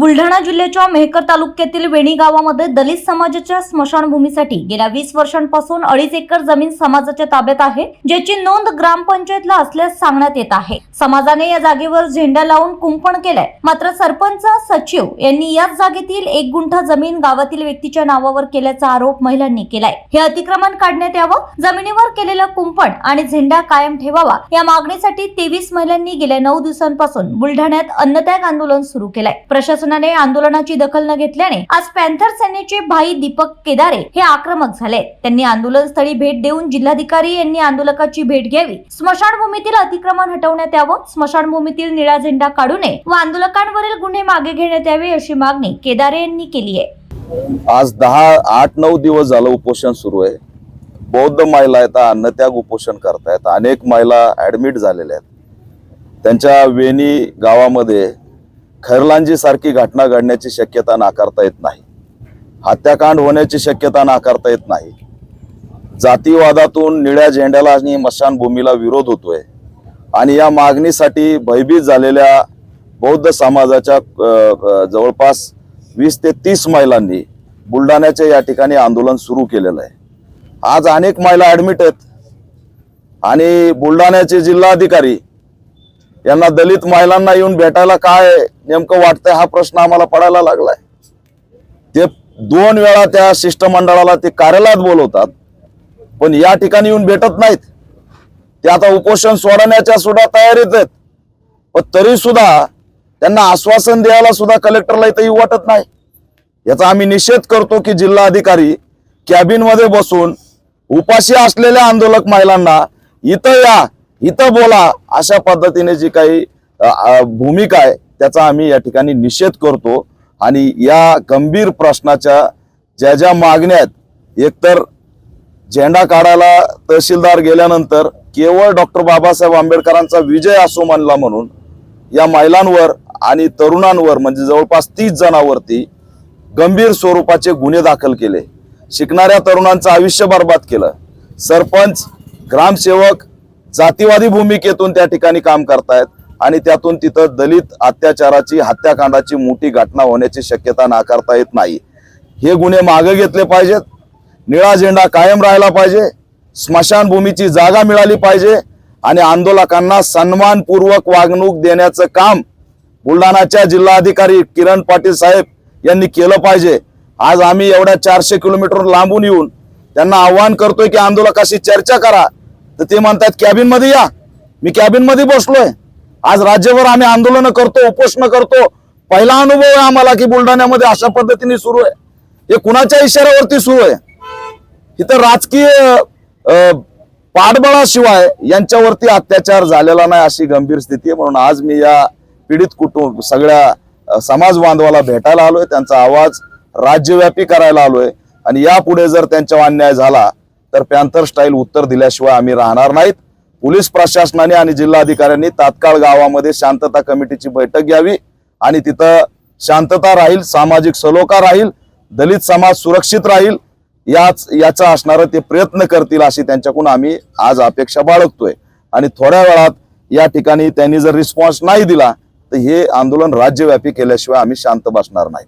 बुलढाणा जिल्ह्याच्या मेहकर तालुक्यातील वेणी गावामध्ये दलित समाजाच्या स्मशानभूमीसाठी गेल्या वीस वर्षांपासून अडीच एकर जमीन समाजाच्या ताब्यात आहे ज्याची नोंद ग्रामपंचायतला असल्यास सांगण्यात येत आहे. समाजाने या जागेवर झेंडा लावून कुंपण केलंय. मात्र सरपंच सचिव यांनी याच जागेतील एक गुंठा जमीन गावातील व्यक्तीच्या नावावर केल्याचा आरोप महिलांनी केलाय. हे अतिक्रमण काढण्यात यावं जमिनीवर केलेलं कुंपण आणि झेंडा कायम ठेवावा या मागणीसाठी तेवीस महिलांनी गेल्या नऊ दिवसांपासून बुलढाण्यात अन्नत्याग आंदोलन सुरू केलंय. प्रशासन प्रशासनाने आंदोलनाची दखल न घेतल्याने आज पॅन्थर सेनेचे भाई दीपक केदारे हे आक्रमक झाले. त्यांनी आंदोलन स्थळी भेट देऊन जिल्हाधिकारी यांनी आंदोलकाची भेट घ्यावी. स्मशानभूमीतील अतिक्रमण हटवण्यात यावं. स्मशानभूमीतील निळा झेंडा काढू नये व आंदोलकांवरील गुन्हे मागे घेण्यात यावे अशी मागणी केदारे यांनी केली आहे. आज दहा आठ नऊ दिवस झालं उपोषण सुरू आहे. बौद्ध महिला आहेत अन्नत्याग उपोषण करतायत. अनेक महिला ऍडमिट झालेल्या आहेत. त्यांच्या वेणी गावामध्ये खैरलांजी सारखी घटना घडण्याची शक्यता नाकारता येत नाही. हत्याकांड होण्याची शक्यता नाकारता येत नाही. जातीवादातून निळ्या झेंड्याला आणि मशानभूमीला विरोध होतोय. आणि या मागणीसाठी भयभीत झालेल्या बौद्ध समाजाच्या जवळपास वीस ते तीस महिलांनी बुलढाण्याच्या या ठिकाणी आंदोलन सुरू केलेलं आहे. आज अनेक महिला ऍडमिट आहेत. आणि बुलढाण्याचे जिल्हाधिकारी यांना दलित महिलांना येऊन भेटायला काय नेमकं वाटतंय हा प्रश्न आम्हाला पडायला लागलाय. ते दोन वेळा त्या शिष्टमंडळाला ते कार्यालयात बोलवतात पण या ठिकाणी येऊन भेटत नाहीत. ते आता उपोषण सोडण्याच्या सुद्धा तयारीत आहेत. पण तरी सुद्धा त्यांना आश्वासन द्यायला सुद्धा कलेक्टरला इथं येऊ वाटत नाही. याचा आम्ही निषेध करतो की जिल्हा अधिकारी कॅबिनमध्ये बसून उपाशी असलेल्या आंदोलक महिलांना इथं या इथं बोला अशा पद्धतीने जी काही भूमिका आहे त्याचा आम्ही या ठिकाणी निषेध करतो. आणि या गंभीर प्रश्नाच्या ज्या ज्या मागण्या आहेत एकतर झेंडा काढायला तहसीलदार गेल्यानंतर केवळ डॉक्टर बाबासाहेब आंबेडकरांचा विजय असो मानला म्हणून या महिलांवर आणि तरुणांवर म्हणजे जवळपास तीस जणांवरती गंभीर स्वरूपाचे गुन्हे दाखल केले. शिकणाऱ्या तरुणांचं आयुष्य बर्बाद केलं. सरपंच ग्रामसेवक जातीवादी भूमिकेतून त्या ठिकाणी काम करतायत आणि त्यातून तिथं दलित अत्याचाराची हत्याकांडाची मोठी घटना होण्याची शक्यता नाकारता येत नाही. हे गुन्हे मागे घेतले पाहिजेत. निळा झेंडा कायम राहिला पाहिजे. स्मशानभूमीची जागा मिळाली पाहिजे आणि आंदोलकांना सन्मानपूर्वक वागणूक देण्याचं काम बुलढाणाच्या जिल्हाधिकारी किरण पाटील साहेब यांनी केलं पाहिजे. आज आम्ही एवढ्या चारशे किलोमीटर लांबून येऊन त्यांना आव्हान करतोय की आंदोलकाशी चर्चा करा. तर ते म्हणतात कॅबिनमध्ये या. मी कॅबिनमध्ये बसलोय. आज राज्यभर आम्ही आंदोलन करतो उपोषण करतो. पहिला अनुभव आहे आम्हाला की बुलढाण्यामध्ये अशा पद्धतीने सुरू आहे. हे कुणाच्या इशाऱ्यावरती सुरू आहे? इथं राजकीय पाठबळाशिवाय यांच्यावरती अत्याचार झालेला नाही अशी गंभीर स्थिती आहे. म्हणून आज मी या पीडित कुटुंब सगळ्या समाज बांधवाला भेटायला आलोय. त्यांचा आवाज राज्यव्यापी करायला आलोय. आणि यापुढे जर त्यांच्यावर अन्याय झाला तर पॅन्थर स्टाईल उत्तर दिल्याशिवाय आम्ही राहणार नाहीत. पोलीस प्रशासनाने आणि जिल्हाधिकाऱ्यांनी तात्काळ गावामध्ये शांतता कमिटीची बैठक घ्यावी आणि तिथं शांतता राहील सामाजिक सलोखा राहील दलित समाज सुरक्षित राहील याच याचा असणारं ते प्रयत्न करतील अशी त्यांच्याकडून आम्ही आज अपेक्षा बाळगतोय. आणि थोड्या वेळात या ठिकाणी त्यांनी जर रिस्पॉन्स नाही दिला तर हे आंदोलन राज्यव्यापी केल्याशिवाय आम्ही शांत बसणार नाही